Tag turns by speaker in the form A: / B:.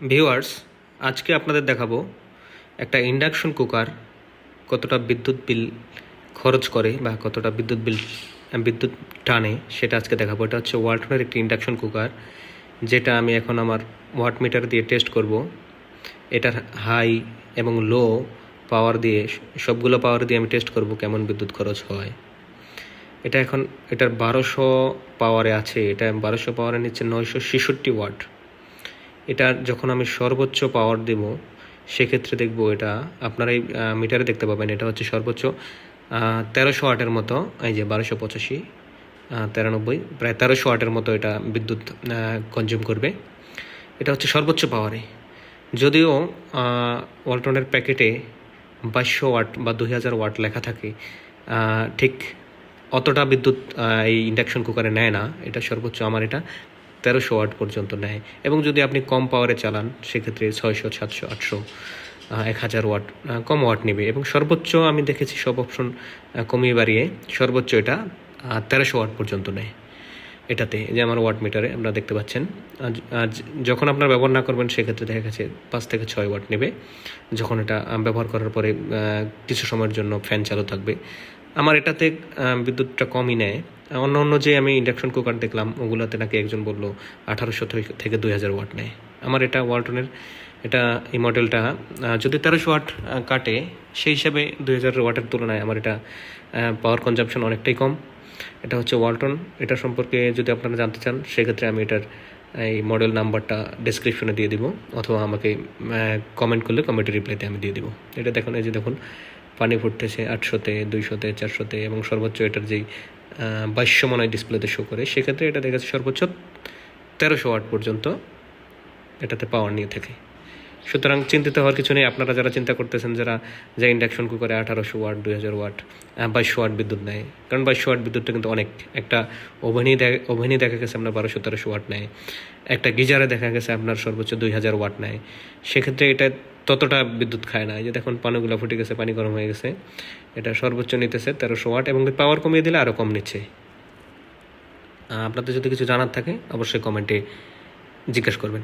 A: Viewers আজকে আপনাদের দেখাবো একটা ইন্ডাকশন কুকার কতটা বিদ্যুৎ বিল খরচ করে বা কতটা বিদ্যুৎ বিল, বিদ্যুৎ টানে সেটা আজকে দেখাবো। এটা হচ্ছে ওয়ালটনের একটি ইন্ডাকশন কুকার যেটা আমি এখন আমার ওয়াট মিটার দিয়ে টেস্ট করব। এটার হাই এবং লো পাওয়ার দিয়ে, সবগুলো পাওয়ার দিয়ে আমি টেস্ট করব কেমন বিদ্যুৎ খরচ হয়। এটা এখন, এটার বারোশো পাওয়ারে আছে, এটা বারোশো পাওয়ারে নিচ্ছে নয়শো ছেষট্টি ওয়াট এটা যখন আমি সর্বোচ্চ পাওয়ার দেব, সেক্ষেত্রে দেখব এটা, আপনারা এই মিটারে দেখতে পাবেন, এটা হচ্ছে সর্বোচ্চ তেরোশো ওয়াটের মতো, এই যে বারোশো পঁচাশি তেরানব্বই, প্রায় তেরোশো ওয়াটের মতো এটা বিদ্যুৎ কনজিউম করবে। এটা হচ্ছে সর্বোচ্চ পাওয়ারে যদিও ওয়ালটনের প্যাকেটে বাইশশো ওয়াট বা দুই হাজার ওয়াট লেখা থাকে ঠিক অতটা বিদ্যুৎ এই ইন্ডাকশন কুকারে নেয় না, এটা সর্বোচ্চ আমার এটা। তেরোশো ওয়াট পর্যন্ত নেয়। এবং যদি আপনি কম পাওয়ারে চালান, সেক্ষেত্রে ছয়শো, সাতশো, আটশো এক হাজার ওয়াট কম ওয়াট নেবে। এবং সর্বোচ্চ আমি দেখেছি সব অপশন কমিয়ে বাড়িয়ে সর্বোচ্চ এটা তেরোশো ওয়াট পর্যন্ত নেয়। এটাতে যে আমার ওয়াট মিটারে আপনারা দেখতে পাচ্ছেন আজ যখন আপনার ব্যবহার না করবেন, সেক্ষেত্রে দেখা গেছে পাঁচ থেকে ছয় ওয়াট নেবে। যখন এটা ব্যবহার করার পরে কিছু সময়ের জন্য ফ্যান চালু থাকবে আমার এটাতে বিদ্যুৎটা কমই নেয়। অন্য অন্য যে আমি ইন্ডাকশন কুকার দেখলাম, ওগুলোতে নাকি একজন বলল, আঠারোশো থেকে দুই হাজার ওয়াট নেয়। আমার এটা ওয়ালটনের এটা এই মডেলটা যদি তেরোশো ওয়াট কাটে, সেই হিসাবে দুই হাজার ওয়াটের তুলনায় আমার এটা পাওয়ার কনজাম্পশন অনেকটাই কম। এটা হচ্ছে ওয়ালটন এটা সম্পর্কে যদি আপনারা জানতে চান, সেক্ষেত্রে আমি এটার এই মডেল নাম্বারটা ডেসক্রিপশনে দিয়ে দিব, অথবা আমাকে কমেন্ট করলে কমেন্টের রিপ্লাইতে আমি দিয়ে দিব। এটা দেখুন, এই যে দেখুন পানি ফুটতেছে আটশোতে, দুইশোতে, চারশোতে এবং সর্বোচ্চ এটার যেই বাইশশো ডিসপ্লেতে শো করে, সেক্ষেত্রে এটা দেখেছে সর্বোচ্চ তেরোশো ওয়াট পর্যন্ত এটাতে পাওয়ার নিয়ে থাকে। সুতরাং চিন্তিত হওয়ার কিছু নেই। আপনারা যারা চিন্তা করতেছেন, যারা যে ইন্ডাকশন কুকারে আঠারোশো ওয়াট, দুই হাজার ওয়াট বাইশশো ওয়াট বিদ্যুৎ নেয়, কারণ বাইশশো ওয়াট বিদ্যুৎটা কিন্তু অনেক, একটা ওভেনই দেখা ওভেনই দেখা গেছে আপনার বারোশো, তেরোশো ওয়াট নেয়। একটা গিজারে দেখা গেছে আপনার সর্বোচ্চ দুই হাজার ওয়াট নেয়। সেক্ষেত্রে এটা ততটা বিদ্যুৎ খায় না। এই যে দেখুন, পানিগুলো ফুটে গেছে, পানি গরম হয়ে গেছে। এটা সর্বোচ্চ নিতেছে তেরোশো ওয়াট এবং পাওয়ার কমিয়ে দিলে আরও কম নিচ্ছে। আপনাদের যদি কিছু জানার থাকে, অবশ্যই কমেন্টে জিজ্ঞেস করবেন।